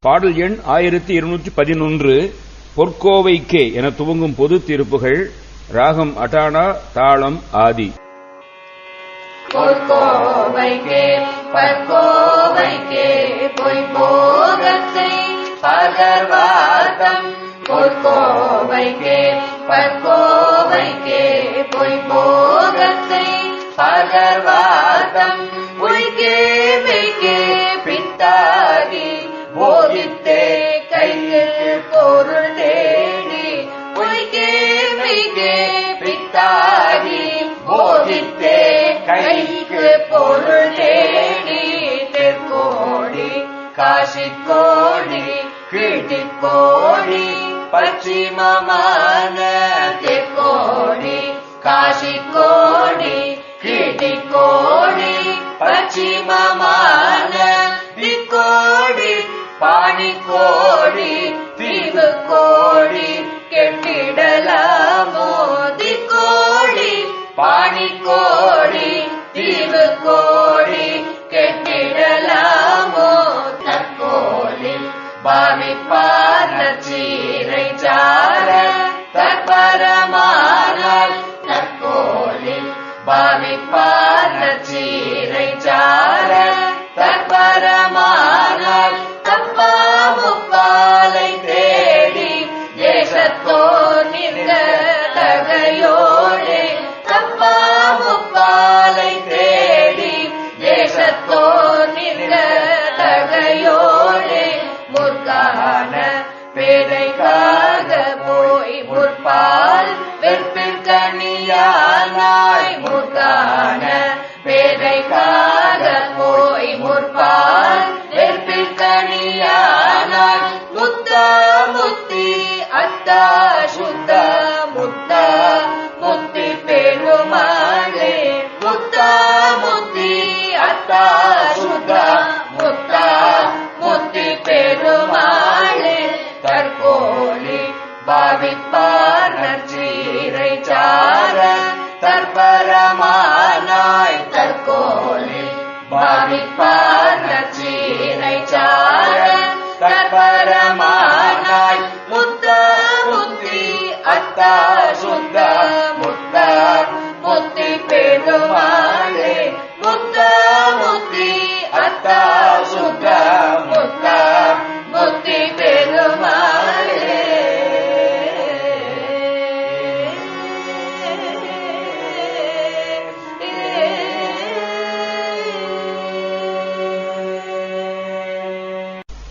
பாடல் எண் ஆயிரத்தி இருநூற்றி பதினொன்று பொற்கோவை கே என துவங்கும் பொது திருப்புகள் ராகம் அட்டானா தாளம் ஆதி. பொற்கோவைக்கே பற்கோவைக்கே பொய் போகத்தை பகர்வாதம் பொற்கோவைக்கே பற்கோவைக்கே பொய் போகத்தை பகர்வாதம் கைக்கு பொருள் தேடி தெற்கோடி காசி கோடி கீழ்த்தி கோடி பச்சிமமான தெற்கோடி காசி பாவிப்பார் சீரை சார தற்பரமானால் தற்கோலில் பாவிப்பார் சீரை சார தற்பரமானால் வெற்பில் முத்த முத்தி பெருமாளே முத்த முத்தி முத்த முத்தி பெருமாளே.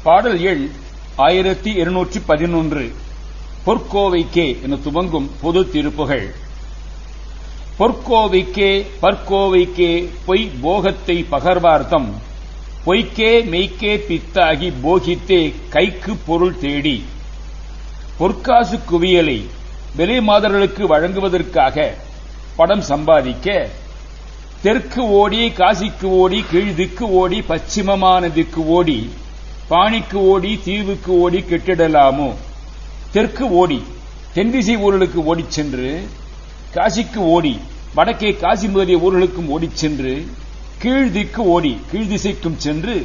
பாடல் எண் ஆயிரத்தி இருநூற்றி பதினொன்று. பொற்கோவைக்கே என துவங்கும் பொது திருப்புகள். பொற்கோவைக்கே பற்கோவைக்கே பொய் போகத்தை பகர்வார்த்தம். பொய்க்கே மெய்க்கே பித்தாகி போகித்தே கைக்கு பொருள் தேடி. பொற்காசு குவியலை வெளி மாதர்களுக்கு வழங்குவதற்காக படம் சம்பாதிக்க. தெற்கு ஓடி காசிக்கு ஓடி கீழ்திக்கு ஓடி பச்சிமமான திக்கு ஓடி பாணிக்கு ஓடி தீவுக்கு ஓடி கெட்டிடலாமோ? தெற்கு ஓடி தென்திசை ஊர்களுக்கு ஓடிச் சென்று காசிக்கு ஓடி வடக்கே காசி முதலிய ஊர்களுக்கும் ஓடிச் சென்று கீழ் திக்கு ஓடி கீழ் திசைக்கும் சென்று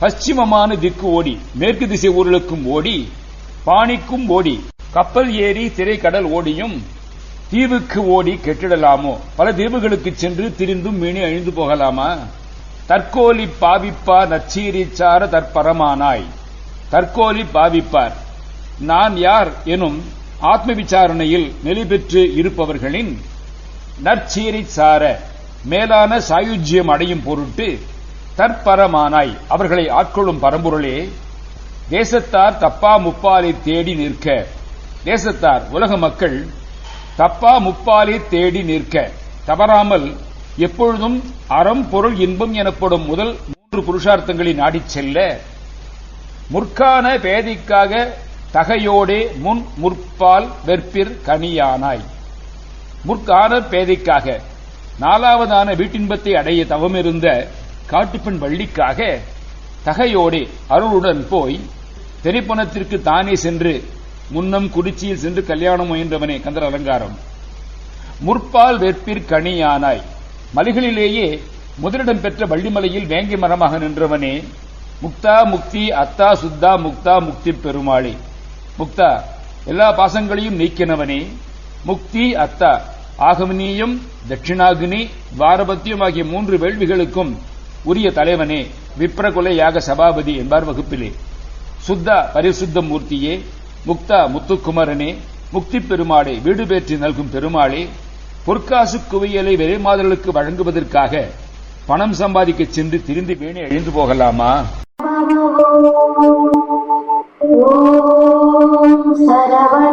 பச்சிமமான திக்கு ஓடி மேற்கு திசை ஊர்களுக்கும் ஓடி பாணிக்கும் ஓடி கப்பல் ஏறி திரைக்கடல் ஓடியும் தீவுக்கு ஓடி கெட்டிடலாமோ? பல தீவுகளுக்கு சென்று திரிந்தும் மீனி அழிந்து போகலாமா? தற்கோலி பாவிப்பார் நச்சீரிச்சார தற்பரமானாய். தற்கோலி பாவிப்பார். நான் யார் எனும் ஆத்ம விசாரணையில் நிலை பெற்று இருப்பவர்களின் நற்சீரை சார மேலான சாயுஜ்யம் அடையும் பொருட்டு தற்பரமானாய் அவர்களை ஆட்கொள்ளும் பரம்பொருளே தேசத்தார் தப்பா முப்பாலை தேடி நிற்க. தேசத்தார் உலக மக்கள் தப்பா முப்பாலை தேடி நிற்க. தவறாமல் எப்பொழுதும் அறம் பொருள் இன்பம் எனப்படும் முதல் மூன்று புருஷார்த்தங்களை நாடிச் செல்ல முற்கான பேதிக்காக தகையோடே முன் முற்பால் வெற்பிற் கனியானாய். முற்கான பேதைக்காக நாலாவதான வீட்டின்பத்தை அடைய தவமிருந்த காட்டுப்பெண் வள்ளிக்காக தகையோடே அருளுடன் போய் தெரிப்பணத்திற்கு தானே சென்று முன்னம் குடிச்சியில் சென்று கல்யாணம் முயன்றவனே கந்தர் அலங்காரம். முற்பால் வெற்பிற் கனியானாய். மலைகளிலேயே முதலிடம் பெற்ற வள்ளிமலையில் வேங்கி மரமாக நின்றவனே முக்தா முக்தி அத்தா சுத்தா முக்தா முக்தி பெருமாளே. முக்தா. எல்லா பாசங்களையும் நீக்கினவனே. முக்தி அத்தா. ஆகமனியும் தட்சிணாகினி துவாரபத்தியம் ஆகிய மூன்று வேள்விகளுக்கும் உரிய தலைவனே. விப்ரகுல யாக சபாபதி என்பார் வகுப்பிலே. சுத்தா பரிசுத்த மூர்த்தியே முக்தா முத்துக்குமரனே முக்தி பெருமாளே வீடு பேற்றி நல்கும் பெருமாளே பொற்காசு குவியலை வெளிமாதர்களுக்கு வழங்குவதற்காக பணம் சம்பாதிக்கச் சென்று திரிந்து வேணி அழிந்து போகலாமா? சரவண